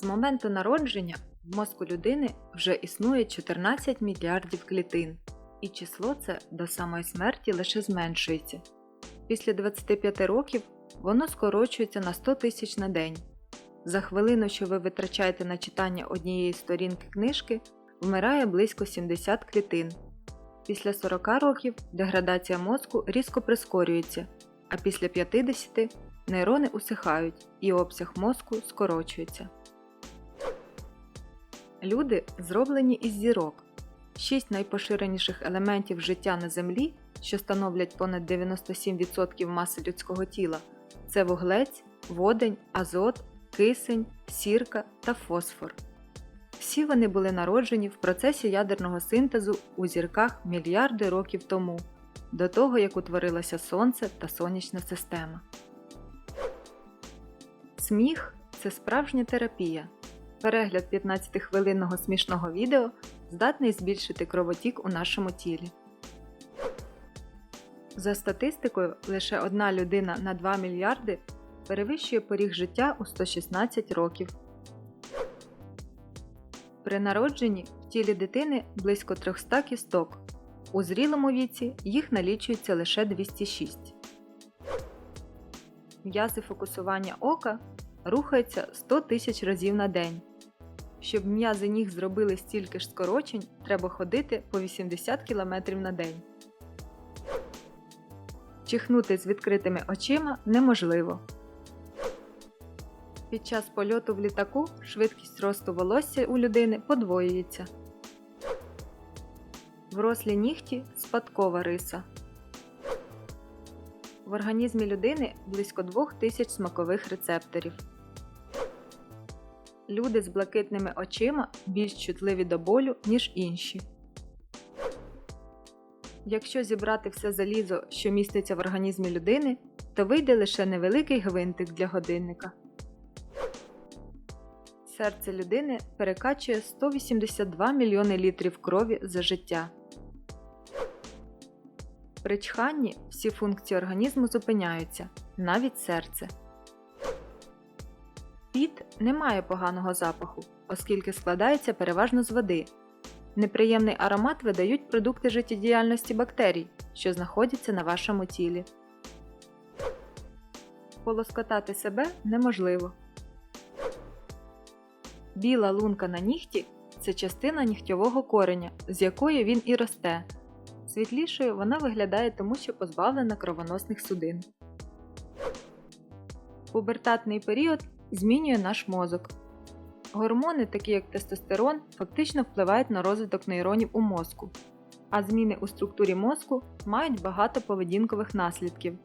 З моменту народження в мозку людини вже існує 14 мільярдів клітин, і число це до самої смерті лише зменшується. Після 25 років воно скорочується на 100 тисяч на день. За хвилину, що ви витрачаєте на читання однієї сторінки книжки, вмирає близько 70 клітин. Після 40 років деградація мозку різко прискорюється, а після 50 нейрони усихають і обсяг мозку скорочується. Люди зроблені із зірок. Шість найпоширеніших елементів життя на Землі, що становлять понад 97% маси людського тіла, це вуглець, водень, азот, кисень, сірка та фосфор. Всі вони були народжені в процесі ядерного синтезу у зірках мільярди років тому, до того як утворилося Сонце та сонячна система. Сміх це справжня терапія. Перегляд 15-хвилинного смішного відео здатний збільшити кровотік у нашому тілі. За статистикою, лише одна людина на 2 мільярди перевищує поріг життя у 116 років. При народженні в тілі дитини близько 300 кісток. У зрілому віці їх налічується лише 206. М'язи фокусування ока рухаються 100 тисяч разів на день. Щоб м'язи ніг зробили стільки ж скорочень, треба ходити по 80 км на день. Чихнути з відкритими очима неможливо. Під час польоту в літаку швидкість росту волосся у людини подвоюється. Врослі нігті спадкова риса. В організмі людини близько 2000 смакових рецепторів. Люди з блакитними очима більш чутливі до болю, ніж інші. Якщо зібрати все залізо, що міститься в організмі людини, то вийде лише невеликий гвинтик для годинника. Серце людини перекачує 182 мільйони літрів крові за життя. При чханні всі функції організму зупиняються, навіть серце. Піт не має поганого запаху, оскільки складається переважно з води. Неприємний аромат видають продукти життєдіяльності бактерій, що знаходяться на вашому тілі. Полоскотати себе неможливо. Біла лунка на нігті це частина нігтьового кореня, з якої він і росте. Світлішою вона виглядає тому, що позбавлена кровоносних судин. Пубертатний період змінює наш мозок. Гормони, такі як тестостерон, фактично впливають на розвиток нейронів у мозку, а зміни у структурі мозку мають багато поведінкових наслідків.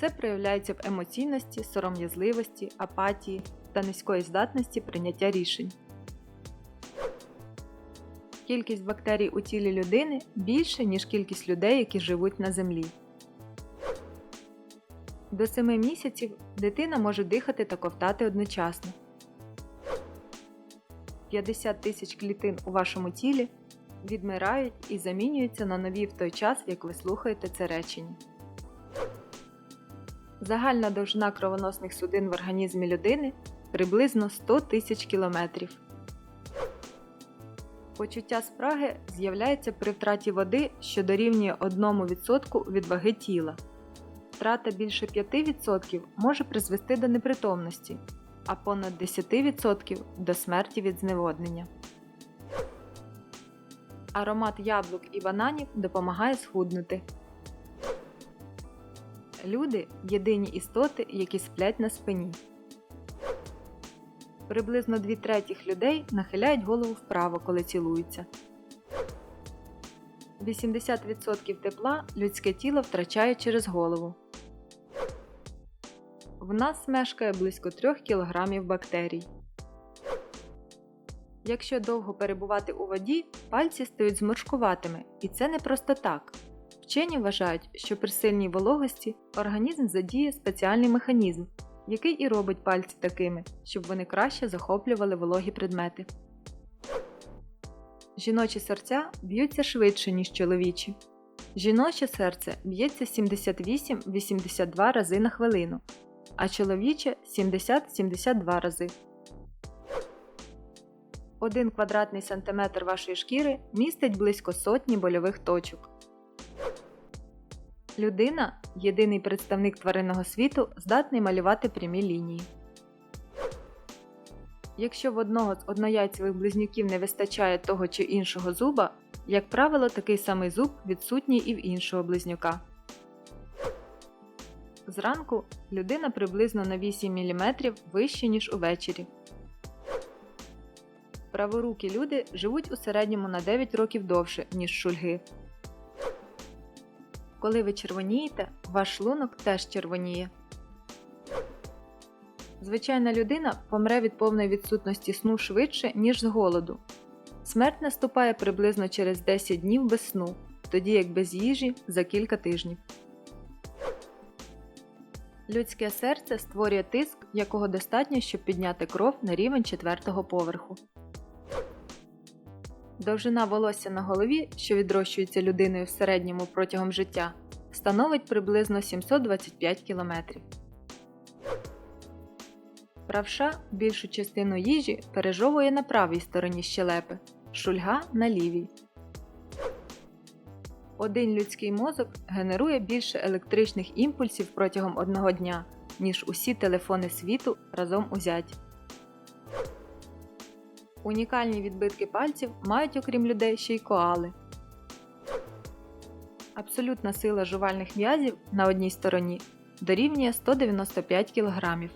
Це проявляється в емоційності, сором'язливості, апатії та низької здатності прийняття рішень. Кількість бактерій у тілі людини більше, ніж кількість людей, які живуть на землі. До 7 місяців дитина може дихати та ковтати одночасно. 50 тисяч клітин у вашому тілі відмирають і замінюються на нові в той час, як ви слухаєте це речення. Загальна довжина кровоносних судин в організмі людини приблизно 100 тисяч кілометрів. Почуття спраги з'являється при втраті води, що дорівнює 1% від ваги тіла. Втрата більше 5% може призвести до непритомності, а понад 10% до смерті від зневоднення. Аромат яблук і бананів допомагає схуднути. Люди єдині істоти, які сплять на спині. Приблизно 2 третіх людей нахиляють голову вправо, коли цілуються. 80% тепла людське тіло втрачає через голову. В нас мешкає близько 3 кг бактерій. Якщо довго перебувати у воді, пальці стають зморшкуватими, і це не просто так. Вчені вважають, що при сильній вологості організм задіє спеціальний механізм, який і робить пальці такими, щоб вони краще захоплювали вологі предмети. Жіночі серця б'ються швидше, ніж чоловічі. Жіноче серце б'ється 78-82 рази на хвилину, а чоловіче 70-72 рази. Один квадратний сантиметр вашої шкіри містить близько сотні больових точок. Людина єдиний представник тваринного світу, здатний малювати прямі лінії. Якщо в одного з однояйцевих близнюків не вистачає того чи іншого зуба, як правило, такий самий зуб відсутній і в іншого близнюка. Зранку людина приблизно на 8 мм вище, ніж увечері. Праворукі люди живуть у середньому на 9 років довше, ніж шульги. Коли ви червонієте, ваш шлунок теж червоніє. Звичайна людина помре від повної відсутності сну швидше, ніж з голоду. Смерть наступає приблизно через 10 днів без сну, тоді як без їжі за кілька тижнів. Людське серце створює тиск, якого достатньо, щоб підняти кров на рівень четвертого поверху. Довжина волосся на голові, що відрощується людиною в середньому протягом життя, становить приблизно 725 км. Правша більшу частину їжі пережовує на правій стороні щелепи, шульга на лівій. Один людський мозок генерує більше електричних імпульсів протягом одного дня, ніж усі телефони світу разом узяті. Унікальні відбитки пальців мають окрім людей ще й коали. Абсолютна сила жувальних м'язів на одній стороні дорівнює 195 кг.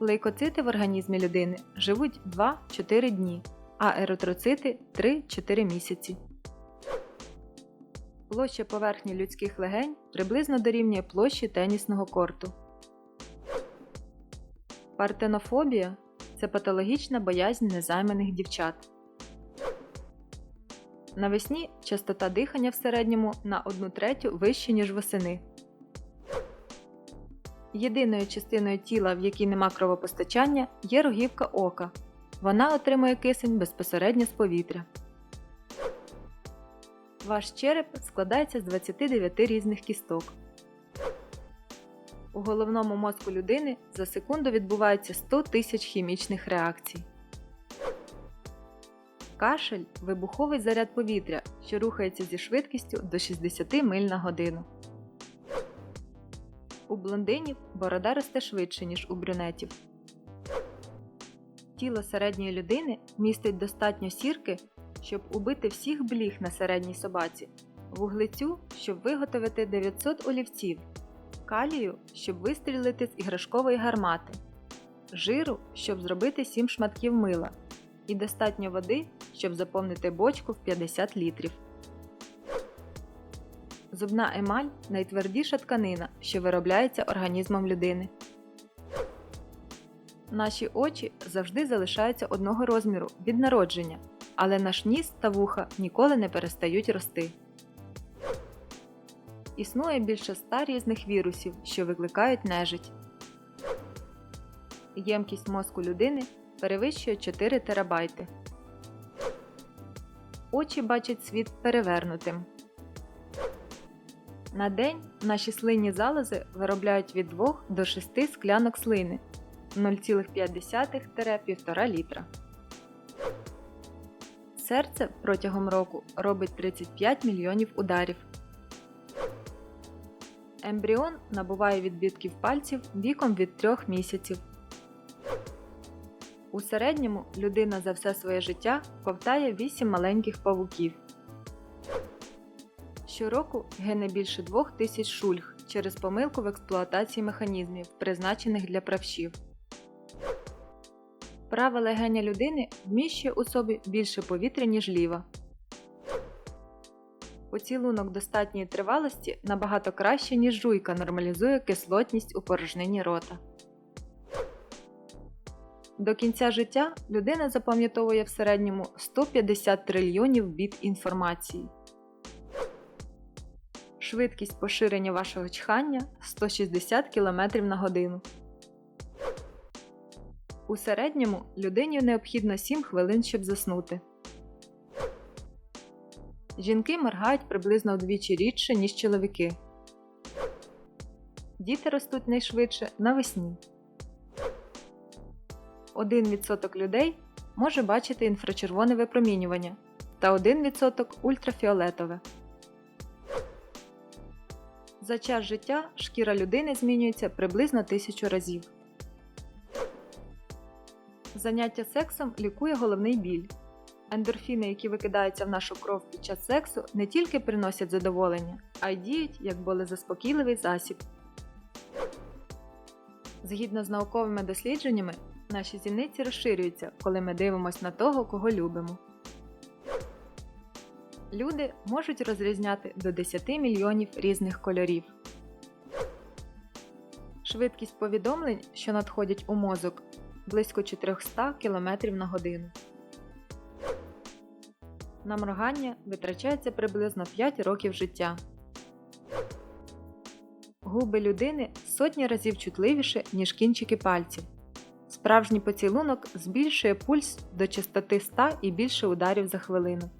Лейкоцити в організмі людини живуть 2-4 дні, а еритроцити 3-4 місяці. Площа поверхні людських легень приблизно дорівнює площі тенісного корту. Партенофобія це патологічна боязнь незайманих дівчат. Навесні частота дихання в середньому на 1 третю вище, ніж восени. Єдиною частиною тіла, в якій нема кровопостачання, є рогівка ока. Вона отримує кисень безпосередньо з повітря. Ваш череп складається з 29 різних кісток. У головному мозку людини за секунду відбувається 100 тисяч хімічних реакцій. Кашель вибуховий заряд повітря, що рухається зі швидкістю до 60 миль на годину. У блондинів борода росте швидше, ніж у брюнетів. Тіло середньої людини містить достатньо сірки, щоб убити всіх бліг на середній собаці, вуглецю, щоб виготовити 900 олівців, калію, щоб вистрілити з іграшкової гармати, жиру, щоб зробити 7 шматків мила, і достатньо води, щоб заповнити бочку в 50 літрів. Зубна емаль найтвердіша тканина, що виробляється організмом людини. Наші очі завжди залишаються одного розміру від народження, але наш ніс та вуха ніколи не перестають рости. Існує більше 100 різних вірусів, що викликають нежить. Ємкість мозку людини перевищує 4 терабайти. Очі бачать світ перевернутим. На день наші слинні залози виробляють від 2 до 6 склянок слини 0,5-1,5 літра. Серце протягом року робить 35 мільйонів ударів. Ембріон набуває відбитків пальців віком від 3 місяців. У середньому людина за все своє життя ковтає 8 маленьких павуків. Щороку гине більше 2000 шульг через помилку в експлуатації механізмів, призначених для правшів. Права легеня людини вміщує у собі більше повітря, ніж ліва. Поцілунок достатньої тривалості набагато краще, ніж жуйка нормалізує кислотність у порожнині рота. До кінця життя людина запам'ятовує в середньому 150 трильйонів біт інформації. Швидкість поширення вашого чхання 160 км на годину. У середньому людині необхідно 7 хвилин, щоб заснути. Жінки моргають приблизно вдвічі рідше, ніж чоловіки. Діти ростуть найшвидше навесні. 1% людей може бачити інфрачервоне випромінювання та 1% ультрафіолетове. За час життя шкіра людини змінюється приблизно тисячу разів. Заняття сексом лікує головний біль. Ендорфіни, які викидаються в нашу кров під час сексу, не тільки приносять задоволення, а й діють як болезаспокійливий засіб. Згідно з науковими дослідженнями, наші зіниці розширюються, коли ми дивимося на того, кого любимо. Люди можуть розрізняти до 10 мільйонів різних кольорів. Швидкість повідомлень, що надходять у мозок, близько 400 км на годину. На моргання витрачається приблизно 5 років життя. Губи людини сотні разів чутливіше, ніж кінчики пальців. Справжній поцілунок збільшує пульс до частоти 100 і більше ударів за хвилину.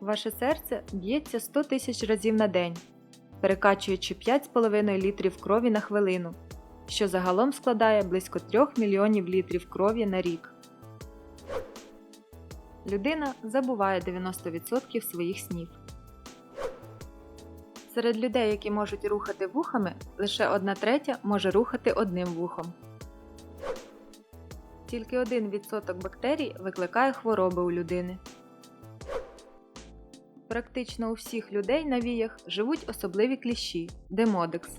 Ваше серце б'ється 100 тисяч разів на день, перекачуючи 5,5 літрів крові на хвилину, що загалом складає близько 3 мільйонів літрів крові на рік. Людина забуває 90% своїх снів. Серед людей, які можуть рухати вухами, лише одна третя може рухати одним вухом. Тільки 1% бактерій викликає хвороби у людини. Практично у всіх людей на віях живуть особливі кліщі демодекс.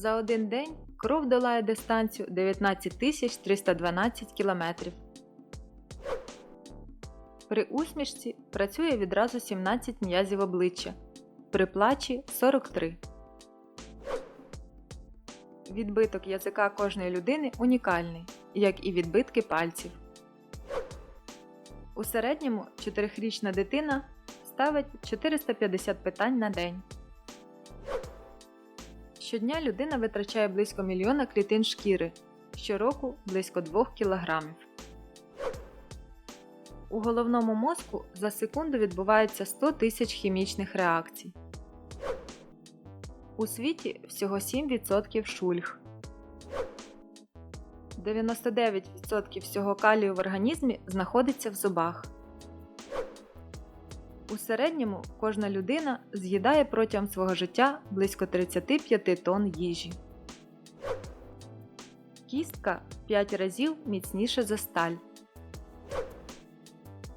За один день кров долає дистанцію 19 312 км. При усмішці працює відразу 17 м'язів обличчя, при плачі 43. Відбиток язика кожної людини унікальний, як і відбитки пальців. У середньому 4-річна дитина ставить 450 питань на день. Щодня людина витрачає близько мільйона клітин шкіри, щороку близько 2 кілограмів. У головному мозку за секунду відбувається 100 тисяч хімічних реакцій. У світі всього 7% шульг. 99% всього калію в організмі знаходиться в зубах. У середньому кожна людина з'їдає протягом свого життя близько 35 тонн їжі. Кістка 5 разів міцніша за сталь.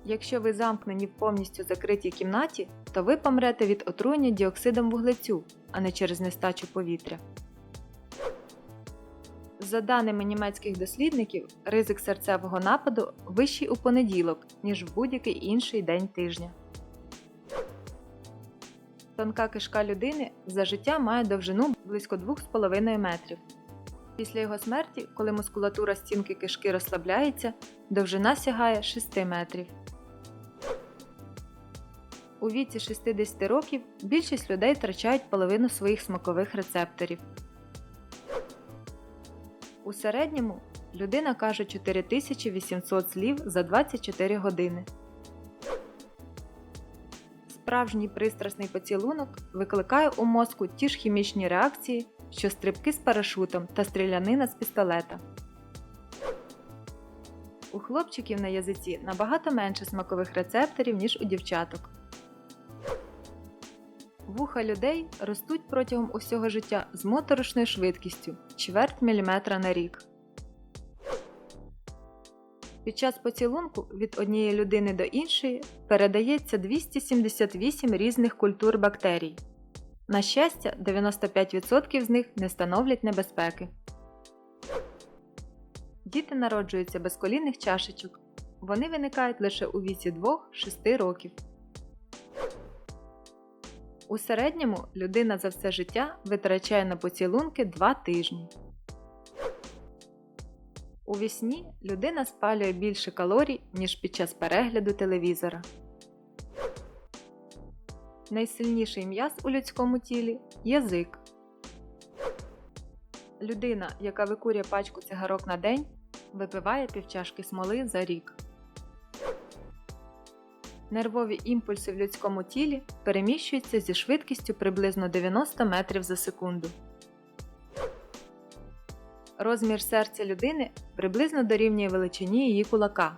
Якщо ви замкнені в повністю закритій кімнаті, то ви помрете від отруєння діоксидом вуглецю, а не через нестачу повітря. За даними німецьких дослідників, ризик серцевого нападу вищий у понеділок, ніж в будь-який інший день тижня. Тонка кишка людини за життя має довжину близько 2,5 метрів. Після його смерті, коли мускулатура стінки кишки розслабляється, довжина сягає 6 метрів. У віці 60 років більшість людей втрачають половину своїх смакових рецепторів. У середньому людина каже 4800 слів за 24 години. Справжній пристрасний поцілунок викликає у мозку ті ж хімічні реакції, що стрибки з парашутом та стрілянина з пістолета. У хлопчиків на язиці набагато менше смакових рецепторів, ніж у дівчаток. Вуха людей ростуть протягом усього життя з моторошною швидкістю чверть міліметра на рік. Під час поцілунку від однієї людини до іншої передається 278 різних культур бактерій. На щастя, 95% з них не становлять небезпеки. Діти народжуються без колінних чашечок. Вони виникають лише у віці 2-6 років. У середньому людина за все життя витрачає на поцілунки 2 тижні. У вісні людина спалює більше калорій, ніж під час перегляду телевізора. Найсильніший м'яз у людському тілі язик. Людина, яка викурює пачку цигарок на день, випиває півчашки смоли за рік. Нервові імпульси в людському тілі переміщуються зі швидкістю приблизно 90 метрів за секунду. Розмір серця людини приблизно дорівнює величині її кулака.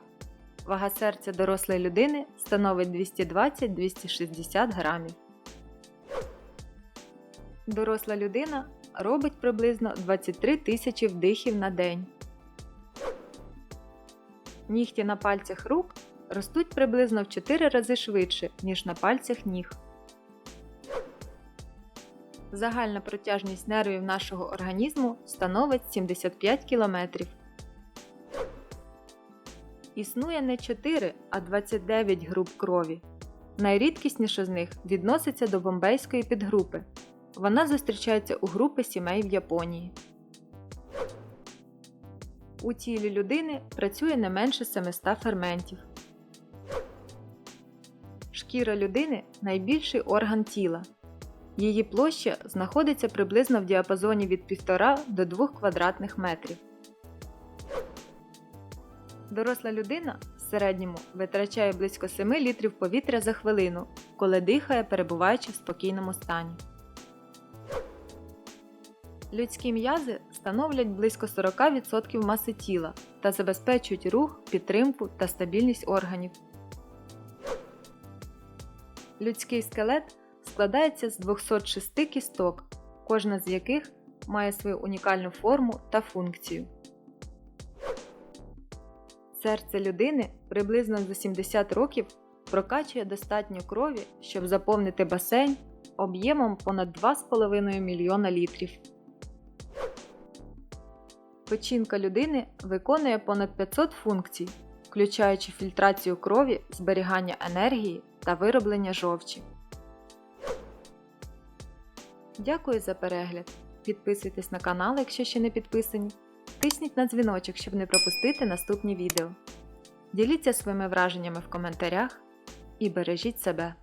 Вага серця дорослої людини становить 220-260 грамів. Доросла людина робить приблизно 23 тисячі вдихів на день. Нігті на пальцях рук ростуть приблизно в 4 рази швидше, ніж на пальцях ніг. Загальна протяжність нервів нашого організму становить 75 км. Існує не 4, а 29 груп крові. Найрідкісніша з них відноситься до бомбейської підгрупи. Вона зустрічається у групи сімей в Японії. У тілі людини працює не менше 700 ферментів. Шкіра людини найбільший орган тіла. Її площа знаходиться приблизно в діапазоні від 1,5 до 2 квадратних метрів. Доросла людина в середньому витрачає близько 7 літрів повітря за хвилину, коли дихає, перебуваючи в спокійному стані. Людські м'язи становлять близько 40% маси тіла та забезпечують рух, підтримку та стабільність органів. Людський скелет складається з 206 кісток, кожна з яких має свою унікальну форму та функцію. Серце людини приблизно за 70 років прокачує достатньо крові, щоб заповнити басейн об'ємом понад 2,5 мільйона літрів. Печінка людини виконує понад 500 функцій, включаючи фільтрацію крові, зберігання енергії та вироблення жовчі. Дякую за перегляд. Підписуйтесь на канал, якщо ще не підписані. Тисніть на дзвіночок, щоб не пропустити наступні відео. Діліться своїми враженнями в коментарях і бережіть себе.